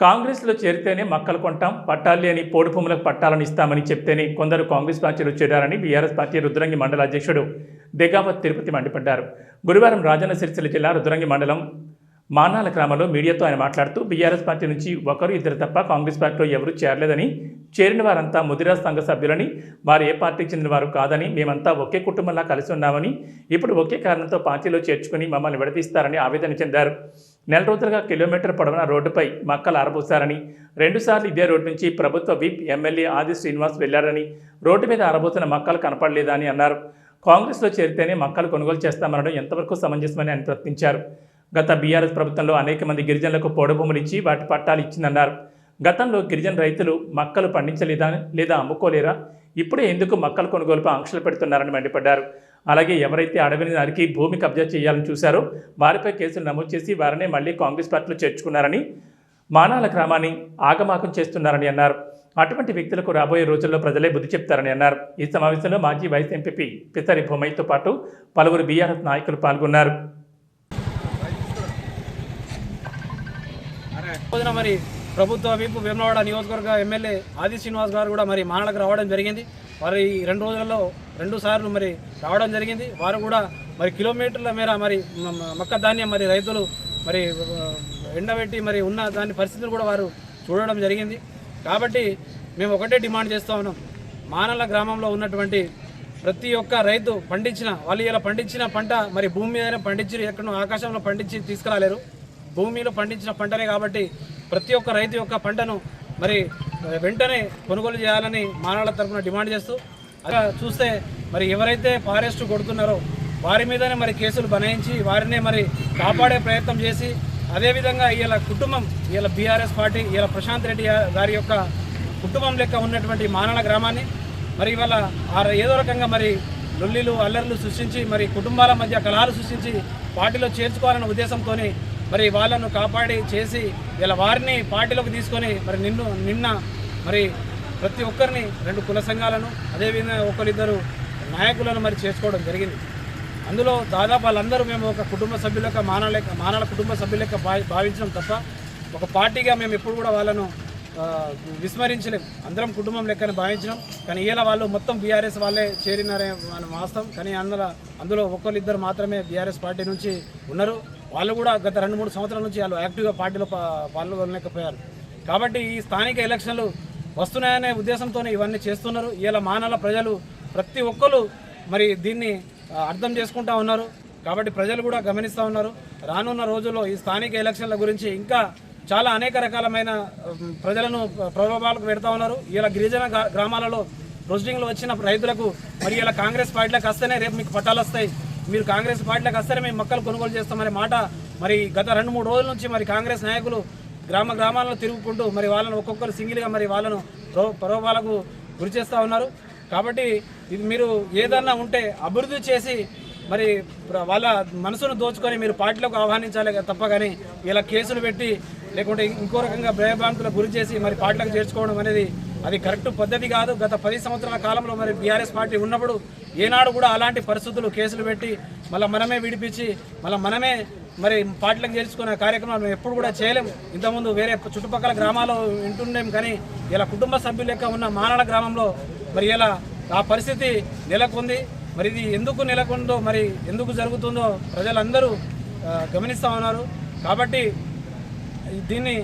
కాంగ్రెస్లో చేరితేనే మక్కలు కొంటాం పట్టాలి అని పోడు భూములకు పట్టాలను ఇస్తామని చెప్తేనే కొందరు కాంగ్రెస్ పార్టీలో చేరారని బీఆర్ఎస్ పార్టీ రుద్రంగి మండల అధ్యక్షుడు దెగావత్ తిరుపతి మండిపడ్డారు. గురువారం రాజన్న సిరిసిల్ల జిల్లా రుద్రంగి మండలం మానాల గ్రామంలో మీడియాతో ఆయన మాట్లాడుతూ బీఆర్ఎస్ పార్టీ నుంచి ఒకరు ఇద్దరు తప్ప కాంగ్రెస్ పార్టీలో ఎవరూ చేరలేదని చేరిన వారంతా ముదిరా సంఘ సభ్యులని వారు ఏ పార్టీకి చెందిన వారు కాదని మేమంతా ఒకే కుటుంబంలా కలిసి ఉన్నామని ఇప్పుడు ఒకే కారణంతో పార్టీలో చేర్చుకుని మమ్మల్ని విడదీస్తారని ఆవేదన చెందారు. నెల రోజులుగా కిలోమీటర్ పొడవున రోడ్డుపై మక్కలు ఆరబోసారని రెండుసార్లు ఇదే రోడ్డు నుంచి ప్రభుత్వ విప్ ఎమ్మెల్యే ఆది శ్రీనివాస్ వెళ్ళారని రోడ్డు మీద ఆరబోతున్న మక్కలు కనపడలేదని అన్నారు. కాంగ్రెస్లో చేరితేనే మక్కలు కొనుగోలు చేస్తామనడం ఎంతవరకు సమంజసమని ఆయన ప్రశ్నించారు. గత బీఆర్ఎస్ ప్రభుత్వంలో అనేక మంది గిరిజనులకు పొడభూములు ఇచ్చి వాటి పట్టాలు ఇచ్చిందన్నారు. గతంలో గిరిజన రైతులు మక్కలు పండించలేదా లేదా అమ్ముకోలేరా? ఇప్పుడే ఎందుకు మక్కల కొనుగోలుపై ఆంక్షలు పెడుతున్నారని మండిపడ్డారు. అలాగే ఎవరైతే అడవిని నరికి భూమి కబ్జా చేయాలని చూశారో వారిపై కేసులు నమోదు చేసి వారినే మళ్ళీ కాంగ్రెస్ పార్టీలో చేర్చుకున్నారని మానాల గ్రామాన్ని ఆగమాకం చేస్తున్నారని అన్నారు. అటువంటి వ్యక్తులకు రాబోయే రోజుల్లో ప్రజలే బుద్ధి చెప్తారని అన్నారు. ఈ సమావేశంలో మాజీ వైస్ ఎంపీ పితరి భూమైతో పాటు పలువురు బీఆర్ఎస్ నాయకులు పాల్గొన్నారు. రోజున మరి? ప్రభుత్వ వైపు వేమనవాడ నియోజకవర్గ ఎమ్మెల్యే ఆది శ్రీనివాస్ గారు కూడా మరి మానలకు రావడం జరిగింది. వారు ఈ రెండు రోజులలో రెండు సార్లు మరి రావడం జరిగింది. వారు కూడా మరి కిలోమీటర్ల మేర మరి మొక్క మక్క ధాన్యం మరి రైతులు మరి ఎండబెట్టి మరి ఉన్న దాని పరిస్థితులు కూడా వారు చూడడం జరిగింది. కాబట్టి మేము ఒకటే డిమాండ్ చేస్తూ ఉన్నాం. మానల గ్రామంలో ఉన్నటువంటి ప్రతి ఒక్క రైతు పండించిన వాళ్ళు ఇలా పండించిన పంట మరి భూమి మీదనే పండించి ఎక్కడో ఆకాశంలో పండించి తీసుకురాలేరు. భూమిలో పండించిన పంటనే కాబట్టి ప్రతి ఒక్క రైతు యొక్క పంటను మరి వెంటనే కొనుగోలు చేయాలని మానవుల తరఫున డిమాండ్ చేస్తూ అలా చూస్తే మరి ఎవరైతే ఫారెస్ట్ కొడుతున్నారో వారి మీదనే మరి కేసులు బనాయించి వారినే మరి కాపాడే ప్రయత్నం చేసి అదేవిధంగా ఇలా కుటుంబం ఇలా బీఆర్ఎస్ పార్టీ ఇలా ప్రశాంత్ రెడ్డి గారి యొక్క కుటుంబం లెక్క ఉన్నటువంటి మానవ గ్రామాన్ని మరి ఇవాళ ఏదో రకంగా మరి లొల్లిలు అల్లర్లు సృష్టించి మరి కుటుంబాల మధ్య కళాలు సృష్టించి పార్టీలో చేర్చుకోవాలనే ఉద్దేశంతో మరి వాళ్ళను కాపాడి చేసి ఇలా వారిని పార్టీలోకి తీసుకొని మరి నిన్ను నిన్న మరి ప్రతి ఒక్కరిని రెండు కుల సంఘాలను అదేవిధంగా ఒకరిద్దరు నాయకులను మరి చేసుకోవడం జరిగింది. అందులో దాదాపు వాళ్ళందరూ మేము ఒక కుటుంబ సభ్యులక మానవ లెక్క మానవ కుటుంబ సభ్యులక భావి భావించడం తప్ప ఒక పార్టీగా మేము ఎప్పుడు కూడా వాళ్ళను విస్మరించలేం. అందరం కుటుంబం లెక్కని భావించినాం. కానీ ఇలా వాళ్ళు మొత్తం బీఆర్ఎస్ వాళ్ళే చేరినారే మనం వాస్తవం కానీ అందులో అందులో ఒకరిద్దరు మాత్రమే బీఆర్ఎస్ పార్టీ నుంచి ఉన్నారు. వాళ్ళు కూడా గత రెండు మూడు సంవత్సరాల నుంచి వాళ్ళు యాక్టివ్గా పార్టీలో పాల్గొనలేకపోయారు కాబట్టి ఈ స్థానిక ఎలక్షన్లు వస్తున్నాయనే ఉద్దేశంతో ఇవన్నీ చేస్తున్నారు. ఇలా మానాల ప్రజలు ప్రతి ఒక్కరు మరి దీన్ని అర్థం చేసుకుంటా ఉన్నారు. కాబట్టి ప్రజలు కూడా గమనిస్తూ ఉన్నారు. రానున్న రోజుల్లో ఈ స్థానిక ఎలక్షన్ల గురించి ఇంకా చాలా అనేక రకాలమైన ప్రజలను ప్రలోభాలకు పెడతా ఉన్నారు. ఇలా గిరిజన గ్రా- గ్రామాలలో ప్రొసీడింగ్లు వచ్చిన రైతులకు మరి ఇలా కాంగ్రెస్ పార్టీలకు వస్తేనే రేపు మీకు పట్టాలు వస్తాయి. మీరు కాంగ్రెస్ పార్టీలకు వస్తేనే మేము మొక్కలు కొనుగోలు చేస్తామనే మాట మరి గత రెండు మూడు రోజుల నుంచి మరి కాంగ్రెస్ నాయకులు గ్రామ గ్రామాలను తిరుగుకుంటూ మరి వాళ్ళను ఒక్కొక్కరు సింగిల్గా మరి వాళ్ళను ప్రో ప్రలోభాలకు గురి చేస్తూ ఉన్నారు. కాబట్టి ఇది మీరు ఏదన్నా ఉంటే అభివృద్ధి చేసి మరి వాళ్ళ మనసును దోచుకొని మీరు పార్టీలకు ఆహ్వానించాలి తప్ప కానీ ఇలా కేసులు పెట్టి లేకుంటే ఇంకో రకంగా భయభ్రాంతులకు గురి చేసి మరి పార్టీలకు చేర్చుకోవడం అనేది అది కరెక్ట్ పద్ధతి కాదు. గత పది సంవత్సరాల కాలంలో మరి బీఆర్ఎస్ పార్టీ ఉన్నప్పుడు ఏనాడు కూడా అలాంటి పరిస్థితులు కేసులు పెట్టి మళ్ళీ మనమే విడిపించి మళ్ళీ మనమే మరి పార్టీలకు చేర్చుకునే కార్యక్రమాలు మేము ఎప్పుడు కూడా చేయలేము ఇంతకుముందు వేరే చుట్టుపక్కల గ్రామాల్లో వింటుండేం కానీ ఇలా కుటుంబ సభ్యులు లెక్క ఉన్న మానాల గ్రామంలో మరి ఇలా ఆ పరిస్థితి నెలకొంది. మరి ఇది ఎందుకు నెలకొందో మరి ఎందుకు జరుగుతుందో ప్రజలందరూ గమనిస్తూ ఉన్నారు. కాబట్టి దీన్ని